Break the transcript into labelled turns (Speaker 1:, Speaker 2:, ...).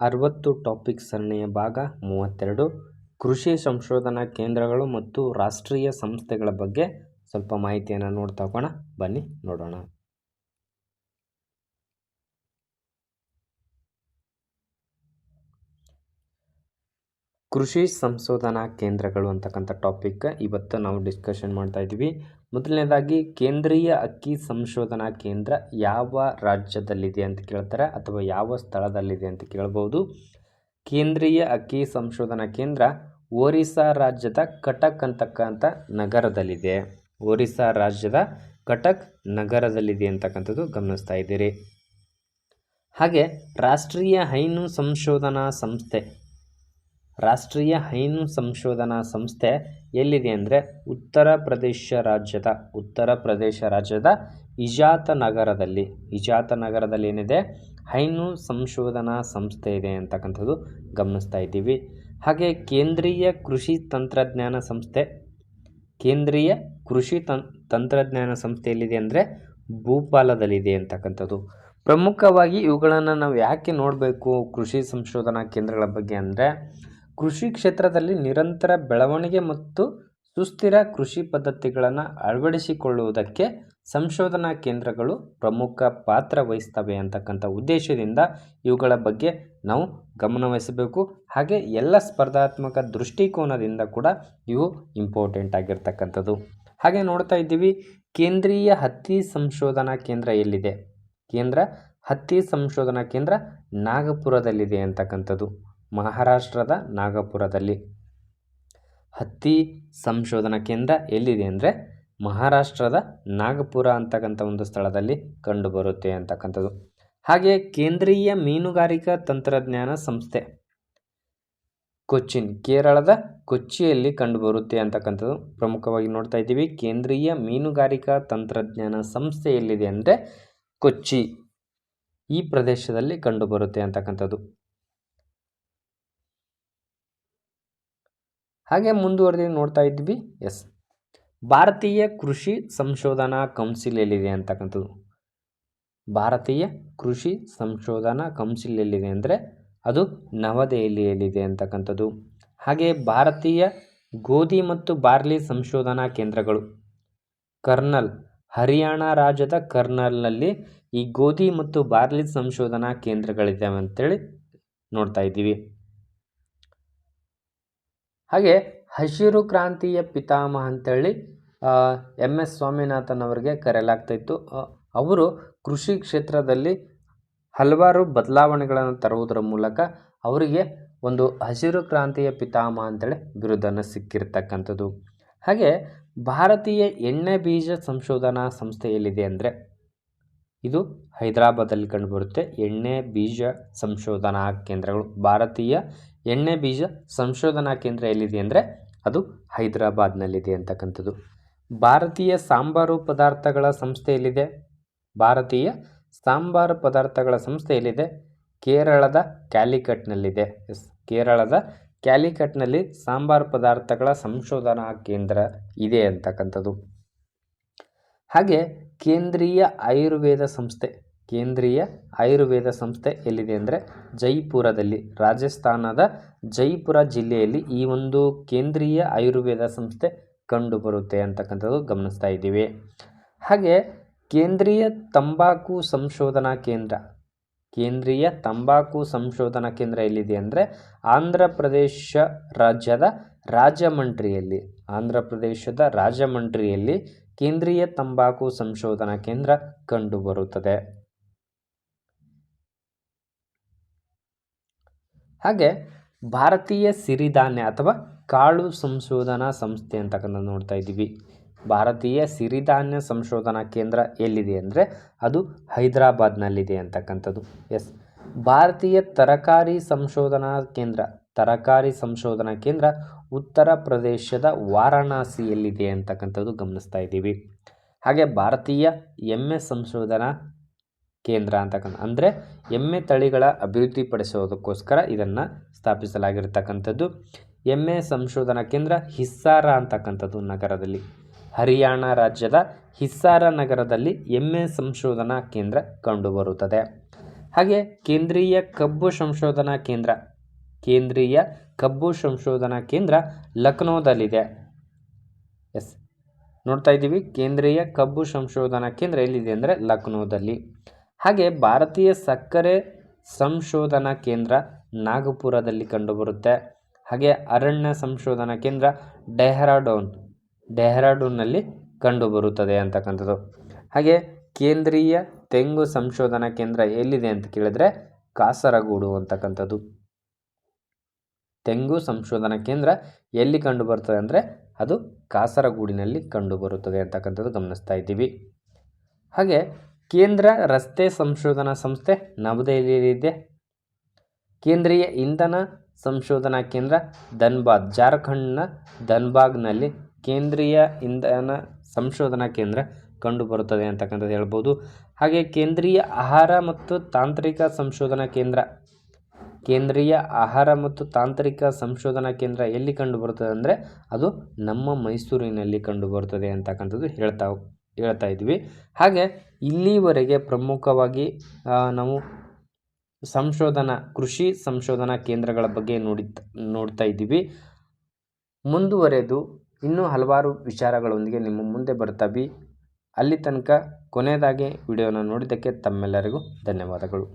Speaker 1: ಅರವತ್ತು ಟಾಪಿಕ್ ಸರಣಿಯ ಭಾಗ ಮೂವತ್ತೆರಡು. ಕೃಷಿ ಸಂಶೋಧನಾ ಕೇಂದ್ರಗಳು ಮತ್ತು ರಾಷ್ಟ್ರೀಯ ಸಂಸ್ಥೆಗಳ ಬಗ್ಗೆ ಸ್ವಲ್ಪ ಮಾಹಿತಿಯನ್ನು ನೋಡ್ತಾ ಹೋಗೋಣ. ಬನ್ನಿ, ನೋಡೋಣ. ಕೃಷಿ ಸಂಶೋಧನಾ ಕೇಂದ್ರಗಳು ಅಂತಕ್ಕಂಥ ಟಾಪಿಕ್ ಇವತ್ತು ನಾವು ಡಿಸ್ಕಷನ್ ಮಾಡ್ತಾ ಇದ್ದೀವಿ. ಮೊದಲನೇದಾಗಿ, ಕೇಂದ್ರೀಯ ಅಕ್ಕಿ ಸಂಶೋಧನಾ ಕೇಂದ್ರ ಯಾವ ರಾಜ್ಯದಲ್ಲಿದೆ ಅಂತ ಕೇಳ್ತಾರೆ ಅಥವಾ ಯಾವ ಸ್ಥಳದಲ್ಲಿದೆ ಅಂತ ಕೇಳ್ಬೋದು. ಕೇಂದ್ರೀಯ ಅಕ್ಕಿ ಸಂಶೋಧನಾ ಕೇಂದ್ರ ಒರಿಸ್ಸಾ ರಾಜ್ಯದ ಕಟಕ್ ಅಂತಕ್ಕಂಥ ನಗರದಲ್ಲಿದೆ. ಒರಿಸ್ಸಾ ರಾಜ್ಯದ ಕಟಕ್ ನಗರದಲ್ಲಿದೆ ಅಂತಕ್ಕಂಥದ್ದು ಗಮನಿಸ್ತಾ ಇದ್ದೀರಿ. ಹಾಗೆ, ರಾಷ್ಟ್ರೀಯ ಹೈನು ಸಂಶೋಧನಾ ಸಂಸ್ಥೆ ರಾಷ್ಟ್ರೀಯ ಹೈನು ಸಂಶೋಧನಾ ಸಂಸ್ಥೆ ಎಲ್ಲಿದೆ ಅಂದರೆ ಉತ್ತರ ಪ್ರದೇಶ ರಾಜ್ಯದ, ಉತ್ತರ ಪ್ರದೇಶ ರಾಜ್ಯದ ಇಜಾತ ನಗರದಲ್ಲಿ ಇಜಾತ ನಗರದಲ್ಲಿ ಏನಿದೆ? ಹೈನು ಸಂಶೋಧನಾ ಸಂಸ್ಥೆ ಇದೆ ಅಂತಕ್ಕಂಥದ್ದು ಗಮನಿಸ್ತಾ ಇದ್ದೀವಿ. ಹಾಗೆ ಕೇಂದ್ರೀಯ ಕೃಷಿ ತಂತ್ರಜ್ಞಾನ ಸಂಸ್ಥೆ, ಕೇಂದ್ರೀಯ ಕೃಷಿ ತಂತ್ರಜ್ಞಾನ ಸಂಸ್ಥೆ ಎಲ್ಲಿದೆ ಅಂದರೆ ಭೂಪಾಲದಲ್ಲಿದೆ ಅಂತಕ್ಕಂಥದ್ದು. ಪ್ರಮುಖವಾಗಿ ಇವುಗಳನ್ನು ನಾವು ಯಾಕೆ ನೋಡಬೇಕು ಕೃಷಿ ಸಂಶೋಧನಾ ಕೇಂದ್ರಗಳ ಬಗ್ಗೆ ಅಂದರೆ ಕೃಷಿ ಕ್ಷೇತ್ರದಲ್ಲಿ ನಿರಂತರ ಬೆಳವಣಿಗೆ ಮತ್ತು ಸುಸ್ಥಿರ ಕೃಷಿ ಪದ್ಧತಿಗಳನ್ನು ಅಳವಡಿಸಿಕೊಳ್ಳುವುದಕ್ಕೆ ಸಂಶೋಧನಾ ಕೇಂದ್ರಗಳು ಪ್ರಮುಖ ಪಾತ್ರ ವಹಿಸ್ತವೆ ಅಂತಕ್ಕಂಥ ಉದ್ದೇಶದಿಂದ ಇವುಗಳ ಬಗ್ಗೆ ನಾವು ಗಮನವಹಿಸಬೇಕು ಹಾಗೆ ಎಲ್ಲ ಸ್ಪರ್ಧಾತ್ಮಕ ದೃಷ್ಟಿಕೋನದಿಂದ ಕೂಡ ಇವು ಇಂಪಾರ್ಟೆಂಟ್ ಆಗಿರ್ತಕ್ಕಂಥದ್ದು. ಹಾಗೆ ನೋಡ್ತಾ ಇದ್ದೀವಿ, ಕೇಂದ್ರೀಯ ಹತ್ತಿ ಸಂಶೋಧನಾ ಕೇಂದ್ರ ಎಲ್ಲಿದೆ? ಕೇಂದ್ರ ಹತ್ತಿ ಸಂಶೋಧನಾ ಕೇಂದ್ರ ನಾಗಪುರದಲ್ಲಿದೆ ಅಂತಕ್ಕಂಥದ್ದು. ಮಹಾರಾಷ್ಟ್ರದ ನಾಗಪುರದಲ್ಲಿ. ಹತ್ತಿ ಸಂಶೋಧನಾ ಕೇಂದ್ರ ಎಲ್ಲಿದೆ ಅಂದರೆ ಮಹಾರಾಷ್ಟ್ರದ ನಾಗಪುರ ಅಂತಕ್ಕಂಥ ಒಂದು ಸ್ಥಳದಲ್ಲಿ ಕಂಡುಬರುತ್ತೆ ಅಂತಕ್ಕಂಥದ್ದು. ಹಾಗೆ ಕೇಂದ್ರೀಯ ಮೀನುಗಾರಿಕಾ ತಂತ್ರಜ್ಞಾನ ಸಂಸ್ಥೆ ಕೊಚ್ಚಿನ್, ಕೇರಳದ ಕೊಚ್ಚಿಯಲ್ಲಿ ಕಂಡುಬರುತ್ತೆ ಅಂತಕ್ಕಂಥದ್ದು. ಪ್ರಮುಖವಾಗಿ ನೋಡ್ತಾ ಇದ್ದೀವಿ, ಕೇಂದ್ರೀಯ ಮೀನುಗಾರಿಕಾ ತಂತ್ರಜ್ಞಾನ ಸಂಸ್ಥೆ ಎಲ್ಲಿದೆ ಅಂದರೆ ಕೊಚ್ಚಿ ಈ ಪ್ರದೇಶದಲ್ಲಿ ಕಂಡುಬರುತ್ತೆ ಅಂತಕ್ಕಂಥದ್ದು. ಹಾಗೆ ಮುಂದುವರೆದು ನೋಡ್ತಾ ಇದ್ವಿ. ಎಸ್. ಭಾರತೀಯ ಕೃಷಿ ಸಂಶೋಧನಾ ಕೌನ್ಸಿಲ್ ಎಲ್ಲಿದೆ ಅಂತಕ್ಕಂಥದ್ದು? ಭಾರತೀಯ ಕೃಷಿ ಸಂಶೋಧನಾ ಕೌನ್ಸಿಲ್ ಎಲ್ಲಿದೆ ಅಂದರೆ ಅದು ನವದೆಹಲಿಯಲ್ಲಿದೆ ಅಂತಕ್ಕಂಥದ್ದು. ಹಾಗೆ ಭಾರತೀಯ ಗೋಧಿ ಮತ್ತು ಬಾರ್ಲಿ ಸಂಶೋಧನಾ ಕೇಂದ್ರಗಳು. ಕರ್ನಲ್, ಹರಿಯಾಣ ರಾಜ್ಯದ ಕರ್ನಲ್ನಲ್ಲಿ ಈ ಗೋಧಿ ಮತ್ತು ಬಾರ್ಲಿ ಸಂಶೋಧನಾ ಕೇಂದ್ರಗಳಿದ್ದಾವೆ ಅಂತೇಳಿ ನೋಡ್ತಾ ಇದ್ದೀವಿ. ಹಾಗೆ ಹಸಿರು ಕ್ರಾಂತಿಯ ಪಿತಾಮಹ ಅಂತೇಳಿ ಎಂ ಎಸ್. ಸ್ವಾಮಿನಾಥನ್ ಅವರಿಗೆ ಕರೆಯಲಾಗ್ತಾಯಿತ್ತು ಅವರು ಕೃಷಿ ಕ್ಷೇತ್ರದಲ್ಲಿ ಹಲವಾರು ಬದಲಾವಣೆಗಳನ್ನು ತರುವುದರ ಮೂಲಕ ಅವರಿಗೆ ಒಂದು ಹಸಿರು ಕ್ರಾಂತಿಯ ಪಿತಾಮಹ ಅಂತೇಳಿ ಬಿರುದನ್ನು ಸಿಕ್ಕಿರ್ತಕ್ಕಂಥದ್ದು. ಹಾಗೆ ಭಾರತೀಯ ಎಣ್ಣೆ ಬೀಜ ಸಂಶೋಧನಾ ಸಂಸ್ಥೆ ಎಲ್ಲಿದೆ ಅಂದರೆ, ಇದು ಹೈದರಾಬಾದಲ್ಲಿ ಕಂಡುಬರುತ್ತೆ. ಎಣ್ಣೆ ಬೀಜ ಸಂಶೋಧನಾ ಕೇಂದ್ರಗಳು, ಭಾರತೀಯ ಎಣ್ಣೆ ಬೀಜ ಸಂಶೋಧನಾ ಕೇಂದ್ರ ಎಲ್ಲಿದೆ ಅಂದರೆ ಅದು ಹೈದರಾಬಾದ್ನಲ್ಲಿದೆ ಅಂತಕ್ಕಂಥದ್ದು. ಭಾರತೀಯ ಸಾಂಬಾರು ಪದಾರ್ಥಗಳ ಸಂಸ್ಥೆ ಎಲ್ಲಿದೆ? ಭಾರತೀಯ ಸಾಂಬಾರು ಪದಾರ್ಥಗಳ ಸಂಸ್ಥೆ ಎಲ್ಲಿದೆ? ಕೇರಳದ ಕ್ಯಾಲಿಕಟ್ನಲ್ಲಿದೆ. ಎಸ್, ಕೇರಳದ ಕ್ಯಾಲಿಕಟ್ನಲ್ಲಿ ಸಾಂಬಾರು ಪದಾರ್ಥಗಳ ಸಂಶೋಧನಾ ಕೇಂದ್ರ ಇದೆ ಅಂತಕ್ಕಂಥದ್ದು. ಹಾಗೆ ಕೇಂದ್ರೀಯ ಆಯುರ್ವೇದ ಸಂಸ್ಥೆ ಕೇಂದ್ರೀಯ ಆಯುರ್ವೇದ ಸಂಸ್ಥೆ ಎಲ್ಲಿದೆ ಅಂದರೆ ಜೈಪುರದಲ್ಲಿ. ರಾಜಸ್ಥಾನದ ಜೈಪುರ ಜಿಲ್ಲೆಯಲ್ಲಿ ಈ ಒಂದು ಕೇಂದ್ರೀಯ ಆಯುರ್ವೇದ ಸಂಸ್ಥೆ ಕಂಡುಬರುತ್ತೆ ಅಂತಕ್ಕಂಥದ್ದು ಗಮನಿಸ್ತಾ ಇದ್ದೀವಿ. ಹಾಗೆ ಕೇಂದ್ರೀಯ ತಂಬಾಕು ಸಂಶೋಧನಾ ಕೇಂದ್ರ, ಕೇಂದ್ರೀಯ ತಂಬಾಕು ಸಂಶೋಧನಾ ಕೇಂದ್ರ ಎಲ್ಲಿದೆ ಅಂದರೆ ಆಂಧ್ರ ಪ್ರದೇಶ ರಾಜ್ಯದ ರಾಜಮಂಡ್ರಿಯಲ್ಲಿ, ಆಂಧ್ರ ಪ್ರದೇಶದ ರಾಜಮಂಡ್ರಿಯಲ್ಲಿ ಕೇಂದ್ರೀಯ ತಂಬಾಕು ಸಂಶೋಧನಾ ಕೇಂದ್ರ ಕಂಡುಬರುತ್ತದೆ. ಹಾಗೆ ಭಾರತೀಯ ಸಿರಿಧಾನ್ಯ ಅಥವಾ ಕಾಳು ಸಂಶೋಧನಾ ಸಂಸ್ಥೆ ಅಂತಕ್ಕಂಥ ನೋಡ್ತಾ ಇದ್ದೀವಿ. ಭಾರತೀಯ ಸಿರಿಧಾನ್ಯ ಸಂಶೋಧನಾ ಕೇಂದ್ರ ಎಲ್ಲಿದೆ ಅಂದರೆ ಅದು ಹೈದರಾಬಾದ್ನಲ್ಲಿದೆ ಅಂತಕ್ಕಂಥದ್ದು. ಎಸ್. ಭಾರತೀಯ ತರಕಾರಿ ಸಂಶೋಧನಾ ಕೇಂದ್ರ, ತರಕಾರಿ ಸಂಶೋಧನಾ ಕೇಂದ್ರ ಉತ್ತರ ಪ್ರದೇಶದ ವಾರಣಾಸಿಯಲ್ಲಿದೆ ಅಂತಕ್ಕಂಥದ್ದು ಗಮನಿಸ್ತಾ ಇದ್ದೀವಿ. ಹಾಗೆ ಭಾರತೀಯ ಎಮ್ಮೆ ಸಂಶೋಧನಾ ಕೇಂದ್ರ ಅಂತಕ್ಕಂಥ ಅಂದರೆ ಎಮ್ಮೆ ತಳಿಗಳ ಅಭಿವೃದ್ಧಿಪಡಿಸೋದಕ್ಕೋಸ್ಕರ ಇದನ್ನು ಸ್ಥಾಪಿಸಲಾಗಿರ್ತಕ್ಕಂಥದ್ದು. ಎಮ್ಮೆ ಸಂಶೋಧನಾ ಕೇಂದ್ರ ಹಿಸ್ಸಾರ ಅಂತಕ್ಕಂಥದ್ದು ನಗರದಲ್ಲಿ. ಹರಿಯಾಣ ರಾಜ್ಯದ ಹಿಸ್ಸಾರ ನಗರದಲ್ಲಿ ಎಮ್ಮೆ ಸಂಶೋಧನಾ ಕೇಂದ್ರ ಕಂಡುಬರುತ್ತದೆ. ಹಾಗೆ ಕೇಂದ್ರೀಯ ಕಬ್ಬು ಸಂಶೋಧನಾ ಕೇಂದ್ರ, ಕೇಂದ್ರೀಯ ಕಬ್ಬು ಸಂಶೋಧನಾ ಕೇಂದ್ರ ಲಕ್ನೋದಲ್ಲಿದೆ. ಎಸ್, ನೋಡ್ತಾ ಇದ್ದೀವಿ. ಕೇಂದ್ರೀಯ ಕಬ್ಬು ಸಂಶೋಧನಾ ಕೇಂದ್ರ ಎಲ್ಲಿದೆ ಅಂದರೆ ಲಕ್ನೋದಲ್ಲಿ. ಹಾಗೆ ಭಾರತೀಯ ಸಕ್ಕರೆ ಸಂಶೋಧನಾ ಕೇಂದ್ರ ನಾಗಪುರದಲ್ಲಿ ಕಂಡುಬರುತ್ತೆ. ಹಾಗೆ ಅರಣ್ಯ ಸಂಶೋಧನಾ ಕೇಂದ್ರ ಡೆಹ್ರಾಡೂನ್, ಡೆಹ್ರಾಡೂನ್ನಲ್ಲಿ ಕಂಡುಬರುತ್ತದೆ ಅಂತಕ್ಕಂಥದ್ದು. ಹಾಗೆ ಕೇಂದ್ರೀಯ ತೆಂಗು ಸಂಶೋಧನಾ ಕೇಂದ್ರ ಎಲ್ಲಿದೆ ಅಂತ ಕೇಳಿದ್ರೆ ಕಾಸರಗೋಡು ಅಂತಕ್ಕಂಥದ್ದು. ತೆಂಗು ಸಂಶೋಧನಾ ಕೇಂದ್ರ ಎಲ್ಲಿ ಕಂಡು ಬರ್ತದೆ ಅಂದರೆ ಅದು ಕಾಸರಗೂಡಿನಲ್ಲಿ ಕಂಡುಬರುತ್ತದೆ ಅಂತಕ್ಕಂಥದ್ದು ಗಮನಿಸ್ತಾ ಇದ್ದೀವಿ. ಹಾಗೆ ಕೇಂದ್ರ ರಸ್ತೆ ಸಂಶೋಧನಾ ಸಂಸ್ಥೆ ನವದೆಹಲಿಯಲ್ಲಿದೆ ಕೇಂದ್ರೀಯ ಇಂಧನ ಸಂಶೋಧನಾ ಕೇಂದ್ರ ಧನ್ಬಾದ್, ಜಾರ್ಖಂಡ್ನ ಧನ್ಬಾಗ್ನಲ್ಲಿ ಕೇಂದ್ರೀಯ ಇಂಧನ ಸಂಶೋಧನಾ ಕೇಂದ್ರ ಕಂಡುಬರುತ್ತದೆ ಅಂತಕ್ಕಂಥದ್ದು ಹೇಳ್ಬೋದು. ಹಾಗೆ ಕೇಂದ್ರೀಯ ಆಹಾರ ಮತ್ತು ತಾಂತ್ರಿಕ ಸಂಶೋಧನಾ ಕೇಂದ್ರ, ಕೇಂದ್ರೀಯ ಆಹಾರ ಮತ್ತು ತಾಂತ್ರಿಕ ಸಂಶೋಧನಾ ಕೇಂದ್ರ ಎಲ್ಲಿ ಕಂಡುಬರುತ್ತದೆ ಅಂದರೆ ಅದು ನಮ್ಮ ಮೈಸೂರಿನಲ್ಲಿ ಕಂಡುಬರುತ್ತದೆ ಅಂತಕ್ಕಂಥದ್ದು ಹೇಳ್ತಾ ಹೇಳ್ತಾ ಇದ್ವಿ. ಹಾಗೆ ಇಲ್ಲಿವರೆಗೆ ಪ್ರಮುಖವಾಗಿ ನಾವು ಸಂಶೋಧನಾ, ಕೃಷಿ ಸಂಶೋಧನಾ ಕೇಂದ್ರಗಳ ಬಗ್ಗೆ ನೋಡಿ ನೋಡ್ತಾ ಇದ್ದೀವಿ. ಮುಂದುವರೆದು ಇನ್ನೂ ಹಲವಾರು ವಿಚಾರಗಳೊಂದಿಗೆ ನಿಮ್ಮ ಮುಂದೆ ಬರ್ತಾವಿ ಅಲ್ಲಿ ತನಕ ಕೊನೆಯದಾಗಿ ವಿಡಿಯೋನ ನೋಡಿದ್ದಕ್ಕೆ ತಮ್ಮೆಲ್ಲರಿಗೂ ಧನ್ಯವಾದಗಳು.